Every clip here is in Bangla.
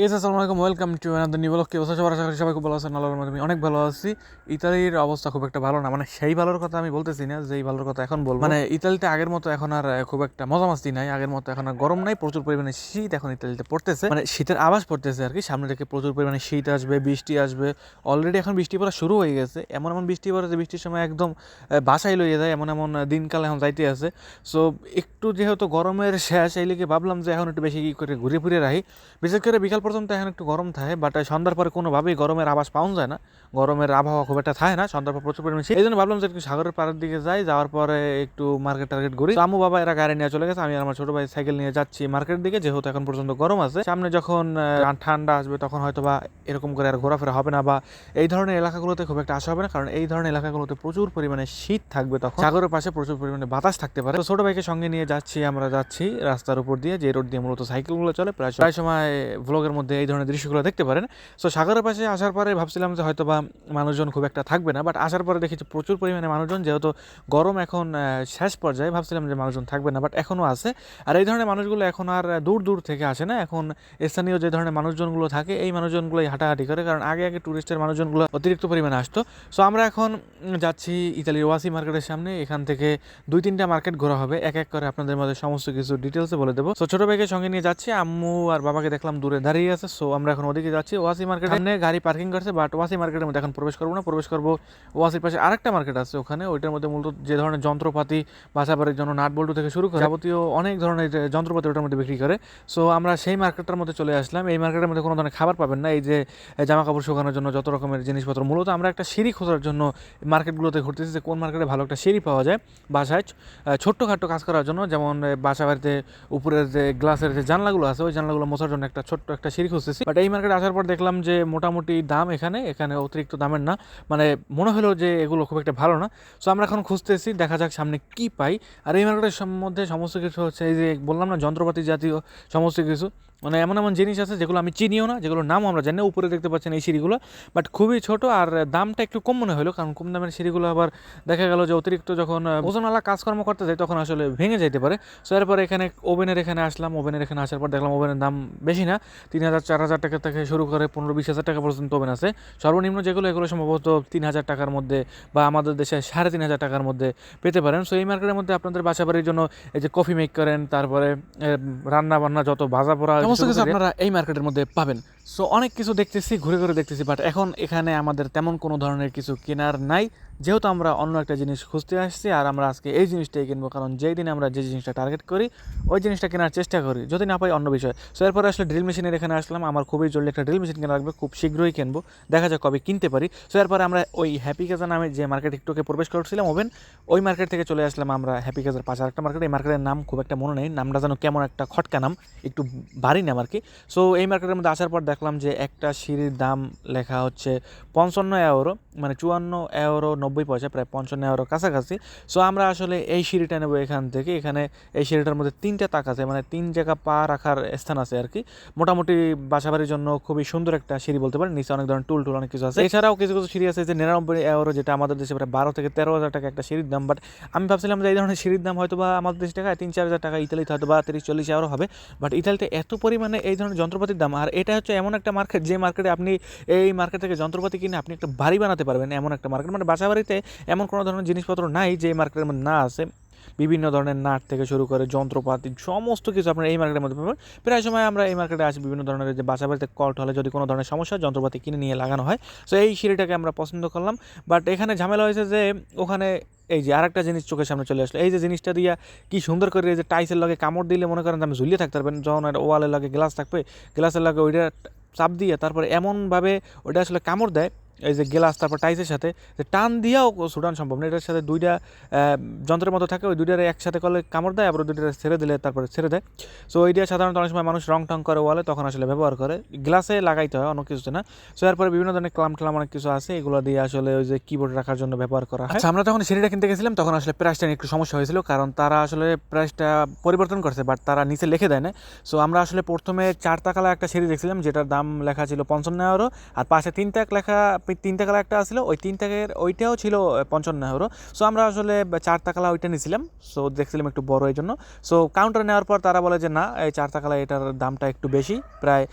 ইয়েস আসসালামু আলাইকুম welcome to another new blog কি অবস্থা? সবার আশা করি সবাই খুব ভালো আছেন। আল্লাহর আমি অনেক ভালো আছি। ইতালির অবস্থা খুব একটা ভালো না। মানে সেই ভালোর কথা আমি বলতেছি না, যেই ভালোর কথা এখন বলব। মানে ইতালিতে আগের মতো এখন আর খুব একটা মজা মাস্তি নাই। আগের মতো এখন আর গরম নাই। প্রচুর পরিমাণে শীত এখন ইতালিতে পড়তেছে। মানে শীতের আবাস পড়তেছে আর কি। সামনে থেকে প্রচুর পরিমাণে শীত আসবে, বৃষ্টি আসবে। অলরেডি এখন বৃষ্টি পড়া শুরু হয়ে গেছে। এমন এমন বৃষ্টি পড়ে যে বৃষ্টির সময় একদম বাসায় লইয়ে যায়। এমন এমন দিনকাল এখন যাইতে আছে। সো একটু যেহেতু গরমের শেষ, এই লিগে ভাবলাম যে এখন একটু বেশি কি করে ঘুরে ফিরে রাখি বিশেষ করে বিকাল পর্যন্ত এখন একটু গরম থাকে বাট সন্ধ্যার পরে কোনোভাবেই গরমের আবাস পাওয়া যায় না। গরমের আবহাওয়া খুব একটা থাকে না, সন্ধ্যার পর প্রচুর পরিমাণে। এই জন্য ভাবলাম যে একটু সাগরের পাড়ের দিকে যাই, যাওয়ার পরে একটু মার্কেট টার্গেট ঘুরি। তো আম্মু বাবা এরা গাড়ি নিয়ে চলে গেছে, আমি আমার ছোট ভাই সাইকেল নিয়ে যাচ্ছি মার্কেটের দিকে, যেহেতু এখন পর্যন্ত গরম আছে। সামনে যখন ঠান্ডা আসবে, তখন হয়তো বা এরকম করে আর ঘোরাফেরা হবে না, বা এই ধরনের এলাকাগুলোতে খুব একটা আসা হবে না, কারণ এই ধরনের এলাকাগুলোতে প্রচুর পরিমাণে শীত থাকবে তখন। সাগরের পাশে প্রচুর পরিমাণে বাতাস থাকতে পারে। তো ছোট ভাইকে সঙ্গে নিয়ে যাচ্ছি, আমরা যাচ্ছি রাস্তার উপর দিয়ে, যে রোড দিয়ে মূলত সাইকেলগুলো চলে। প্রায় প্রায় সময় ভ্লগের মধ্যে এই ধরনের দৃশ্যগুলো দেখতে পারেন। সো সাগরের পাশে আসার পরে ভাবছিলাম যে হয়তো বা মানুষজন খুব একটা থাকবে না বাট আসার পরে দেখেছি প্রচুর পরিমাণে মানুষজন, যেহেতু গরম এখন শেষ পর্যায়ে ভাবছিলাম যে মানুষজন থাকবে না বাট এখনও আছে। আর এই ধরনের মানুষগুলো এখন আর দূর দূর থেকে আসে না, এখন স্থানীয় যে ধরনের মানুষজনগুলো থাকে, এই মানুষজনগুলোই হাঁটাহাঁটি করে, কারণ আগে আগে টুরিস্টের মানুষজনগুলো অতিরিক্ত পরিমাণে আসতো। সো আমরা এখন যাচ্ছি ইতালির ওয়াসি মার্কেটের সামনে, এখান থেকে দুই তিনটা মার্কেট ঘোরা হবে, এক এক করে আপনাদের মধ্যে সমস্ত কিছু ডিটেলসে বলে দেবো। সো ছোট ভাইকে সঙ্গে নিয়ে যাচ্ছি, আম্মু আর বাবাকে দেখলাম দূরে দাঁড়িয়ে আছে সো আমরা এখন ওদিকে যাচ্ছি ওয়াসি মার্কেট সামনে। গাড়ি পার্কিং করছে বাট ওয়াসি মার্কেটের মধ্যে এখন প্রবেশ করব না প্রবেশ করব ওয়াসির পাশে। আরেকটা মার্কেট আছে ওখানে ওইটার মধ্যে মূলত যে ধরনের যন্ত্রপাতি বাসাবাড়ির জন্য নাট বল্টু থেকে শুরু করে যাবতীয় অনেক ধরনের যন্ত্রপাতি ওটার মধ্যে বিক্রি করে। সো আমরা সেই মার্কেটটার মধ্যে চলে আসলাম। এই মার্কেটের মধ্যে কোনো ধরনের খাবার পাবেন না। এই যে জামা কাপড় শুকানোর জন্য যত রকমের জিনিসপত্র মূলত আমরা একটা সিঁড়ি খোঁজার জন্য মার্কেটগুলোতে ঘুরতেছি যে কোন মার্কেটে ভালো একটা সিঁড়ি পাওয়া যায় বাসায়। আহ, ছোট্টখাটো কাজ করার জন্য যেমন বাসা বাড়িতে উপরের যে গ্লাসের যে জানলাগুলো আছে ওই জানলাগুলো মোছার জন্য একটা ছোট্ট একটা সিঁড়ি খুঁজতেছি বাট এই মার্কেটে আসার পর দেখলাম যে মোটামুটি দাম এখানে এখানে অতিরিক্ত দামের না মানে মনে হলো যে এগুলো খুব একটা ভালো না। সো আমরা এখন খুঁজতেছি, দেখা যাক সামনে কি পাই। আর এই মার্কেটের সম- মধ্যে সমস্ত কিছু হচ্ছে এই যে বললাম না, যন্ত্রপাতি জাতীয় সমস্ত কিছু। মানে এমন এমন জিনিস আছে যেগুলো আমি চিনিও না, যেগুলোর নামও আমরা জানি না। উপরে দেখতে পাচ্ছেন এই সিঁড়িগুলো বাট খুবই ছোট আর দামটা একটু কম মনে হলো, কারণ কম দামের সিঁড়িগুলো আবার দেখা গেল যে অতিরিক্ত যখন ওজনওয়ালা কাজকর্ম করতে যায় তখন আসলে ভেঙে যেতে পারে সো এরপর এখানে ওভেনের এখানে আসলাম, ওভেনের এখানে আসার পর দেখলাম ওভেনের দাম বেশি না, তিন হাজার, চার হাজার টাকা থেকে শুরু করে পনেরো, বিশ হাজার টাকা পর্যন্ত ওভেন আছে সর্বনিম্ন যেগুলো, এগুলো সম্ভবত তিন হাজার টাকার মধ্যে বা আমাদের দেশে সাড়ে তিন হাজার টাকার মধ্যে পেতে পারেন সো এই মার্কেটের মধ্যে আপনাদের বাসা বাড়ির জন্য এই যে কফি মেক করেন তারপরে রান্না বান্না যত ভাজা পোড়া সমস্ত কিছু আপনারা এই মার্কেটের মধ্যে পাবেন। সো অনেক কিছু দেখতেছি, ঘুরে ঘুরে দেখতেছি বাট এখন এখানে আমাদের তেমন কোনো ধরনের কিছু কেনার নাই। যেহেতু আমরা অন্য একটা জিনিস খুঁজতে আসছি আর আমরা আজকে এই জিনিসটাই কিনবো, কারণ যেই দিন আমরা যে জিনিসটা টার্গেট করি, ওই জিনিসটা কেনার চেষ্টা করি, যদি না পাই অন্য বিষয়। সো এরপরে আসলে ড্রিল মেশিনের এখানে আসলাম, আমার খুবই জরুরি একটা ড্রিল মেশিন কেনা লাগবে, খুব শীঘ্রই কিনবো। দেখা যাক কবে কিনতে পারি। সো এরপরে আমরা ওই হ্যাপি কাজা নামে যে মার্কেট একটুকে প্রবেশ করছিলাম, ওভেন, ওই মার্কেট থেকে চলে আসলাম আমরা হ্যাপি কাজার পাশে আরেকটা মার্কেট এই মার্কেটের নাম খুব একটা মনে নেই, নামটা যেন কেমন একটা খটকা নাম, একটু ভারী নাম আর কি। সো এই মার্কেটের মধ্যে আসার পর দেখলাম যে একটা সিঁড়ির দাম লেখা হচ্ছে পঞ্চান্ন এওরো মানে চুয়ান্ন এওরো নব্বই পয়সা, প্রায় পঞ্চান্ন এওরো কাছাকাছি। সো আমরা আসলে এই সিঁড়িটা নেব এখান থেকে। এখানে এই সিঁড়িটার মধ্যে তিনটা তাক আছে মানে তিন জায়গা পা রাখার স্থান আছে আর কি মোটামুটি বাসাবাড়ির জন্য খুবই সুন্দর একটা সিঁড়ি বলতে পারেন। নিচে অনেক ধরনের টুল টুল, অনেক কিছু আছে। এছাড়াও কিছু কিছু সিঁড়ি আছে যে নিরানব্বই এওরো যেটা আমাদের দেশে প্রায় বারো থেকে তেরো হাজার টাকা একটা সিঁড়ির দাম। বাট আমি ভাবছিলাম যে এই ধরনের সিঁড়ির দাম হয়তো বা আমাদের দেশ টাকায় তিন চার হাজার টাকা, ইতালিতে হয়তো বা তিরিশ চল্লিশ এওরো হবে। বাট ইতালিতে এত পরিমাণে এই ধরনের যন্ত্রপাতির দাম, আর এটা হচ্ছে এমন একটা মার্কেট যে মার্কেটে আপনি এই মার্কেট থেকে যন্ত্রপাতি কিনে আপনি একটা বাড়ি বানাতে পারবেন, এমন একটা মার্কেট মানে বাসা বাড়িতে এমন কোনো ধরনের জিনিসপত্র নাই যে মার্কেটের মধ্যে না আছে বিভিন্ন ধরনের নাট থেকে শুরু করে যন্ত্রপাতি, সমস্ত কিছু আপনার এই মার্কেটের মধ্যে পাবেন। প্রায় সময় আমরা এই মার্কেটে আসি বিভিন্ন ধরনের যে বাসা বাড়িতে কল্ট হলে যদি কোনো ধরনের সমস্যা যন্ত্রপাতি কিনে নিয়ে লাগানো হয়। সো এই সিঁড়িটাকে আমরা পছন্দ করলাম। বাট এখানে ঝামেলা হয়েছে যে ওখানে এই যে আরেকটা জিনিস চোখের সামনে চলে আসলো। এই যে জিনিসটা দিয়া কি সুন্দর করে এই যে টাইসের লগে কামড় দিলে মনে করেন আমি ঝুলিয়ে থাকতে পারবেন, যখন ওয়ালের লগে গ্লাস থাকবে গ্লাসের লগে ওইটা চাপ দিয়ে তারপরে এমনভাবে ওটা আসলে কামড় দেয় এই যে গ্লাস, তারপর টাইসের সাথে যে টান দিয়েও ছুটান সম্ভব না। এটার সাথে দুইটা যন্ত্রের মতো থাকে, ওই দুইটারে একসাথে করলে কামড় দেয়, আবার দুইটা ছেড়ে দিলে তারপরে ছেড়ে দেয়। সো ওই দিয়ে সাধারণত অনেক সময় মানুষ রং টং করে ওয়ালে, তখন আসলে ব্যবহার করে। গ্লাসে লাগাইতে হয় অনেক কিছুতে না। সো এরপরে বিভিন্ন ধরনের ক্লাম ক্লাম অনেক কিছু আছে, এগুলো দিয়ে আসলে ওই যে কিবোর্ড রাখার জন্য ব্যবহার করা হয়। আচ্ছা আমরা যখন সিঁড়িটা কিনতে গেছিলাম, তখন আসলে প্রাইসটা একটু সমস্যা হয়েছিল, কারণ তারা আসলে প্রাইসটা পরিবর্তন করছে বাট তারা নিচে লিখে দেয় না। সো আমরা আসলে প্রথমে চার তাকালা একটা সিঁড়ি দেখছিলাম, যেটার দাম লেখা ছিল পঞ্চান্ন এগারো আর পাশে তিন তাক লেখা তিন টাকালা একটা আসলো ওই তিন টাকার ওইটাও ছিল পঞ্চান্ন ইউরো সো আমরা আসলে চার টাকালা ওইটা নিয়েছিলাম। সো দেখছিলাম একটু বড় এই জন্য। সো কাউন্টার নেওয়ার পর তারা বলে যে, না, এই চার টাকালা এটার দামটা একটু বেশি। প্রায়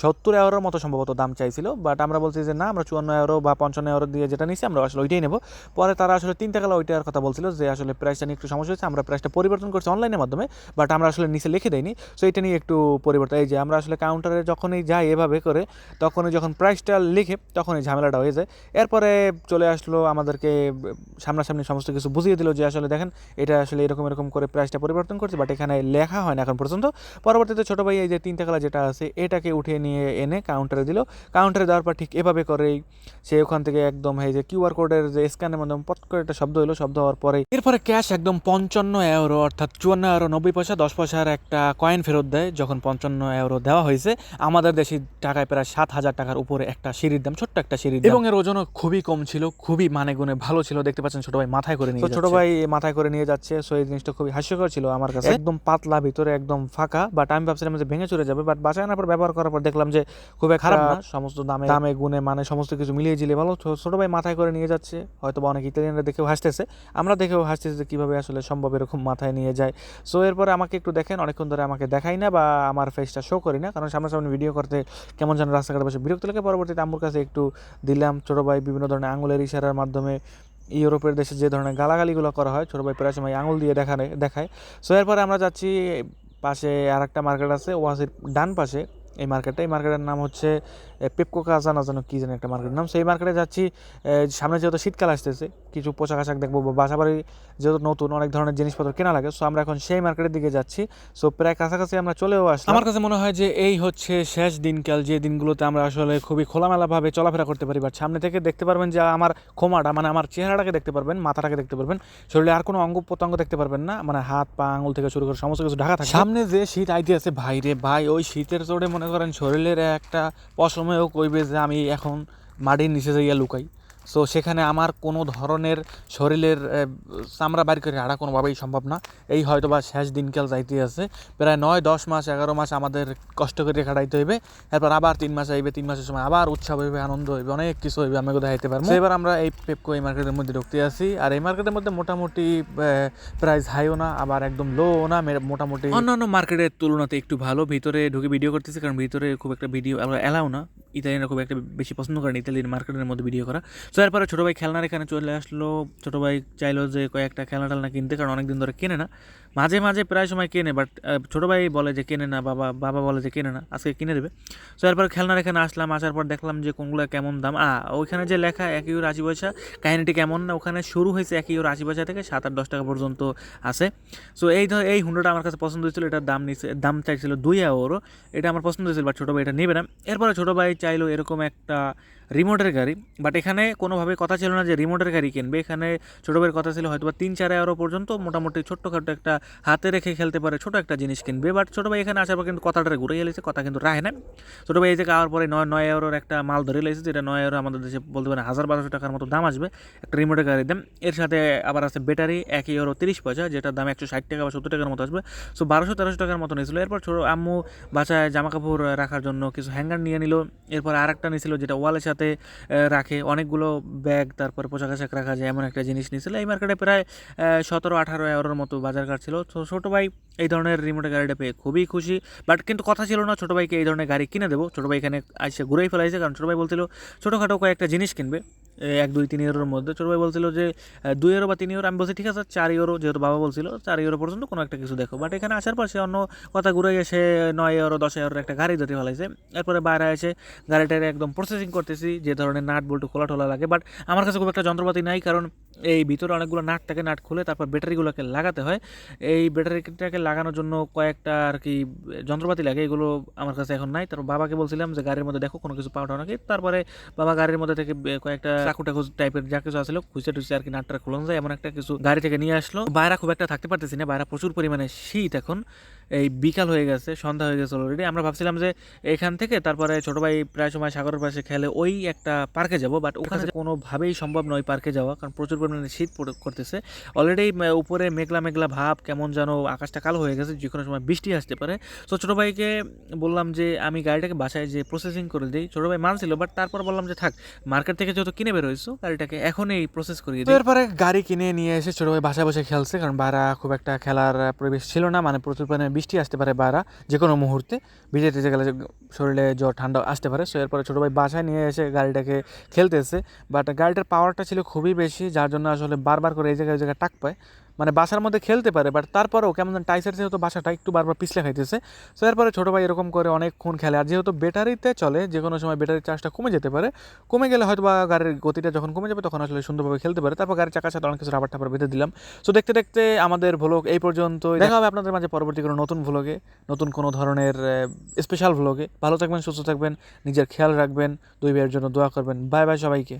সত্তর ইউরোর মতো সম্ভবত দাম চাইছিল। বাট আমরা বলছি যে, না, আমরা চুয়ান্ন ইউরো বা পঞ্চান্ন ইউরো দিয়ে যেটা নিয়েছি, আমরা আসলে ওইটাই নেব। পরে তারা আসলে তিন টাকালা ওইটার কথা বলছিল যে, আসলে প্রাইসটা নিয়ে একটু সমস্যা হয়েছে, আমরা প্রাইসটা পরিবর্তন করছি অনলাইনের মাধ্যমে বাট আমরা আসলে নিচে লিখে দেয়নি সো এটা নিয়ে একটু পরিবর্তন, এই যে আমরা আসলে কাউন্টারে যখনই যাই এভাবে করে, তখনই যখন প্রাইসটা লিখে, তখনই ঝামেলাটা হয়ে যায়। এরপরে চলে আসলো আমাদেরকে সামনাসামনি সমস্ত কিছু বুঝিয়ে দিল যে আসলে দেখেন, এটা আসলে এরকম এরকম করে প্রাইসটা পরিবর্তন করছে বাট এখানে লেখা হয় না এখন পর্যন্ত। পরবর্তীতে ছোটো ভাই এই যে তিন টাকা যেটা আছে, এটাকে উঠিয়ে নিয়ে এনে কাউন্টারে দিল। কাউন্টারে দেওয়ার পর ঠিক এভাবে করেই সে ওখান থেকে একদম এই যে কিউআর কোডের যে স্ক্যানের মাধ্যমে পট করে একটা শব্দ হলো, শব্দ হওয়ার পরে এরপরে ক্যাশ একদম পঞ্চান্ন এউরো অর্থাৎ চুয়ান্ন এউরো নব্বই পয়সা, দশ পয়সার একটা কয়েন ফেরত দেয়, যখন পঞ্চান্ন এউরো দেওয়া হয়েছে। আমাদের দেশি টাকায় প্রায় সাত হাজার টাকার উপরে একটা সিঁড়ির দাম, ছোট্ট একটা সিঁড়ির দাম। এবং এর ওজনও খুবই কম ছিল খুবই মানে গুণে ভালো ছিল দেখতে পাচ্ছেন ছোট ভাই মাথায় করে নিয়ে ছোট ভাই মাথায় করে নিয়ে যাচ্ছে সো এই জিনিসটা খুবই হাস্যকর ছিল আমার কাছে। একদম পাতলা ভিতরে একদম ফাঁকা বাট আমি ভাবছিলাম যে ভেঙে চলে যাবে বাট বাসায় আনার পর ব্যবহার করার পর দেখলাম যে খুব খারাপ না। সমস্ত দামে দামে গুণে মানে সমস্ত কিছু মিলিয়ে জিলিয়ে ভালো। ছোট ভাই মাথায় করে নিয়ে যাচ্ছে হয়তো বা অনেক ইতালিয়ানরা দেখেও হাসতেছে। আমরা দেখেও হাসতেছি যে কীভাবে আসলে সম্ভব এরকম মাথায় নিয়ে যায়। সো এরপরে আমাকে একটু দেখেন অনেকক্ষণ ধরে আমাকে দেখাই না বা আমার ফেসটা শো করি না কারণ সামনাসামনি ভিডিও করতে কেমন যেন রাস্তাঘাটে বসে বিরক্ত লাগে। পরবর্তীতে আম্মুর কাছে একটু দিলাম। ছোটো ভাই বিভিন্ন ধরনের আঙুলের ইশারার মাধ্যমে ইউরোপের দেশে যে ধরনের গালাগালিগুলো করা হয়, ছোটো ভাই প্রায় সময় আঙুল দিয়ে দেখানে দেখায়। সো এরপরে আমরা যাচ্ছি, পাশে আর একটা মার্কেট আছে ওয়াসির ডান পাশে। এই মার্কেটটা এই মার্কেটের নাম হচ্ছে পেপকো কাজা না জানো কী জানি একটা মার্কেটের নাম। সেই মার্কেটে যাচ্ছি সামনে যেহেতু শীতকাল আসতেছে কিছু পোশাক আশাক দেখব বা বাসা বাড়ি যেহেতু নতুন অনেক ধরনের জিনিসপত্র কেনা লাগে সো আমরা এখন সেই মার্কেটের দিকে যাচ্ছি। সো প্রায় কাছাকাছি আমরা চলেও আসলাম। আমার কাছে মনে হয় যে এই হচ্ছে শেষ দিনকাল যে দিনগুলোতে আমরা আসলে খুবই খোলামেলাভাবে চলাফেরা করতে পারি বাট সামনে থেকে দেখতে পারবেন যে আমার খোমাটা মানে আমার চেহারাটাকে দেখতে পারবেন মাথাটাকে দেখতে পারবেন শরীরে আর কোনো অঙ্গ প্রত্যঙ্গ দেখতে পারবেন না মানে হাত পা আঙুল থেকে শুরু করে সমস্ত কিছু ঢাকা থাকে সামনে যে শীত আইতে আছে ভাই রে ভাই ওই শীতের জোরে মনে করেন শরীরের একটা পশমেও কইবে যে আমি এখন মাটির নিচে যাইয়া লুকাই। সো সেখানে আমার কোনো ধরনের শরীরের চামড়া বাইর করে হাঁটা কোনোভাবেই সম্ভব না। এই হয়তো বা শেষ দিনকাল যাইতে আছে। প্রায় নয়, দশ মাস, এগারো মাস আমাদের কষ্ট করে কাটাইতে হইবে। এরপর আবার তিন মাস আইবে তিন মাসের সময় আবার উৎসব হইবে, আনন্দ হইবে, অনেক কিছু হইবে, আমি দেখাইতে পারব? এবার আমরা এই পেপকো এই মার্কেটের মধ্যে ঢুকতে আসি আর এই মার্কেটের মধ্যে মোটামুটি প্রাইস হাইও না, আবার একদম লো না মোটামুটি অন্যান্য মার্কেটের তুলনাতে একটু ভালো। ভিতরে ঢুকে ভিডিও করতেছি, কারণ ভিতরে খুব একটা ভিডিও এলাও না। ইতালিয়ানরা খুব একটা বেশি পছন্দ করেন ইতালিয়ান মার্কেটের মধ্যে ভিডিও করা। তো এরপরে ছোটো ভাই খেলনার এখানে চলে আসলো। ছোটো ভাই চাইলো যে কয়েকটা খেলনা টেলনা কিনতে, কারণ অনেকদিন ধরে কেনে না। মাঝে মাঝে প্রায় সময় কেনে বাট ছোটো ভাই বলে যে কেনে না, বাবা বাবা বলে যে কেনে না, আজকে কিনে দেবে। তো এরপর খেলনার এখানে আসলাম, আসার পর দেখলাম যে কোনগুলো কেমন দাম। আ, ওইখানে যে লেখা এক ইউরো আশি পয়সা, কাহিনিটি কেমন না, ওখানে শুরু হয়েছে এক ইউরো আশি পয়সা থেকে সাত আট দশ টাকা পর্যন্ত আছে। সো এই ধর, এই হুন্ডাটা আমার কাছে পছন্দ হয়েছিল, এটার দাম নিচে দাম চাইছিল দুই ইউরো এটা আমার পছন্দ হয়েছিল বাট ছোটো ভাই এটা নেবে না। এরপরে ছোটো ভাই চাইলো এরকম একটা রিমোটের গাড়ি। বাট এখানে কোনোভাবে কথা ছিল না যে রিমোটের গাড়ি কিনবে। এখানে ছোটো ভাইয়ের কথা ছিল হয়তো বা তিন চার এগারো পর্যন্ত মোটামুটি ছোট্টখাটো একটা হাতে রেখে খেলতে পারে, ছোটো একটা জিনিস কিনবে। বাট ছোটো ভাই এখানে আসার পর কিন্তু কথাটা ঘুরে গেলেছে কথা কিন্তু রাখে না ছোটো ভাই এই যে খাওয়ার পরে নয় নয় এগারোর একটা মাল ধরে লেগেছে, যেটা নয় এগারো আমাদের দেশে বলতে পারেন হাজার বারোশো টাকার মতো দাম আসবে। একটা রিমোটের গাড়ির দাম এর সাথে আবার আছে ব্যাটারি, এক ইউরো তিরিশ পয়সা, যেটার দাম একশো ষাট টাকা বা সত্তর টাকার মতো আসবে। সো বারোশো, তেরোশো টাকার মতো নিয়েছিল। এরপর ছোটো আম্মু বাসায় জামা কাপড় রাখার জন্য কিছু হ্যাঙ্গার নিয়ে নিল। এরপর আর একটা নিয়েছিল, যেটা ওয়ালের আহ, রাখে। অনেকগুলো ব্যাগ তারপর পোশাক আশাক রাখা যায় এমন একটা জিনিস নিয়েছিল। এই মার্কেটে প্রায় সতেরো আঠারো এগারোর মতো বাজার কাট ছিল। তো ছোটো ভাই এই ধরনের রিমোটের গাড়িটা পেয়ে খুবই খুশি। বাট কিন্তু কথা ছিল না ছোটো ভাইকে এই ধরনের গাড়ি কিনে দেবো। ছোটো ভাই এখানে আসে ঘুরেই ফেলাইছে। কারণ ছোটো ভাই বলছিল ছোটোখাটো কয়েকটা জিনিস কিনবে। এক, দুই, তিন ইউরোর মধ্যে। ছোটো ভাই বলছিল যে দুই ইউরো বা তিন ইউরো। আমি বলছি, ঠিক আছে, চার ইউরো যেহেতু বাবা বলছিল, চার ইউরো পর্যন্ত কোনো একটা কিছু দেখো। বাট এখানে আসার পর সে অন্য কথা ঘুরে এসে নয় ইউরো, দশ ইউরোর একটা গাড়ি ধরে ফেলাইছে। এরপরে বাইরে এসে গাড়িটার একদম প্রসেসিং করতেছি, যে ধরনের নাট বল্টু খোলা টোলা লাগে। বাট আমার কাছে খুব একটা যন্ত্রপাতি নাই, কারণ এই ভিতরে অনেকগুলো নাট থাকে, নাট খুলে তারপর ব্যাটারিগুলোকে লাগাতে হয়। এই ব্যাটারিটাকে লাগানোর জন্য কয়েকটা আর কি যন্ত্রপাতি লাগে, এগুলো আমার কাছে এখন নাই। তারপর বাবাকে বলছিলাম যে, গাড়ির মধ্যে দেখো, কোনো কিছু পাওয়া নাকি? তারপরে বাবা গাড়ির মধ্যে থেকে কয়েকটা চাকু টাকু টাইপের যা কিছু আসলো খুঁজে টুসে আর কি নাটটা খুলন যায়। এমন একটা কিছু গাড়ি থেকে নিয়ে আসলো। বাইরে খুব একটা থাকতে পারতেছি না, বাইরে প্রচুর পরিমাণে শীত এখন। এই বিকাল হয়ে গেছে, সন্ধ্যা হয়ে গেছে অলরেডি আমরা ভাবছিলাম যে, এখান থেকে তারপরে ছোট ভাই প্রায় সময় সাগরের পাশে খেলে ওই একটা পার্কে যাব বাট ওখানে কোনোভাবেই সম্ভব নয় পার্কে যাওয়া, কারণ প্রচুর পরিমাণে শীত পড়ে- করতেছে। অলরেডি উপরে মেঘলা মেঘলা ভাব কেমন যেন আকাশটা কালো হয়ে গেছে যে কোনো সময় বৃষ্টি আসতে পারে। তো ছোটো ভাইকে বললাম যে আমি গাড়িটাকে বাসায় যে প্রসেসিং করে দিই। ছোটো ভাই মানছিল বাট তারপর বললাম যে থাক মার্কেট থেকে যেহেতু কিনে বের হয়েছো গাড়িটাকে এখনই প্রসেস করিয়ে দিই। এরপরে গাড়ি কিনে নিয়ে এসে ছোটো ভাই বাসায় বসে খেলছে কারণ বাইরে খুব একটা খেলার পরিবেশ ছিল না মানে প্রচুর পরিমাণে বৃষ্টি আসতে পারে বাইরে যে কোনো মুহূর্তে। ভিজে টিজে গেলে শরীরে জ্বর ঠান্ডা আসতে পারে। সো এরপরে ছোটো ভাই বাসায় নিয়ে এসে গাড়িটাকে খেলতেছে বাট গাড়িটার পাওয়ারটা ছিল খুবই বেশি যার জন্য আসলে বারবার করে এই জায়গায় ওই জায়গায় টাক পায়। মানে বাসার মধ্যে খেলতে পারে বাট তারপরেও কেমন যেন টাইসের যেহেতু বাসাটা একটু বারবার পিছলে খাইতেছে সো এরপরে ছোটো ভাই এরকম করে অনেকক্ষণ খেলে। আর যেহেতু ব্যাটারিতে চলে, যে কোনো সময় ব্যাটারির চার্জটা কমে যেতে পারে। কমে গেলে হয়তো বা গাড়ির গতিটা যখন কমে যাবে, তখন আসলে সুন্দরভাবে খেলতে পারে। তারপর গাড়ির চাকার সাথে অনেক কিছু রাবার টাবার বেঁধে দিলাম। সো দেখতে দেখতে আমাদের ভ্লগ এই পর্যন্ত দেখা হবে আপনাদের মাঝে পরবর্তী কোনো নতুন ভ্লগে নতুন কোনো ধরনের স্পেশাল ভ্লগে ভালো থাকবেন, সুস্থ থাকবেন, নিজের খেয়াল রাখবেন, দুই ভাইয়ের জন্য দোয়া করবেন। বাই বাই সবাইকে।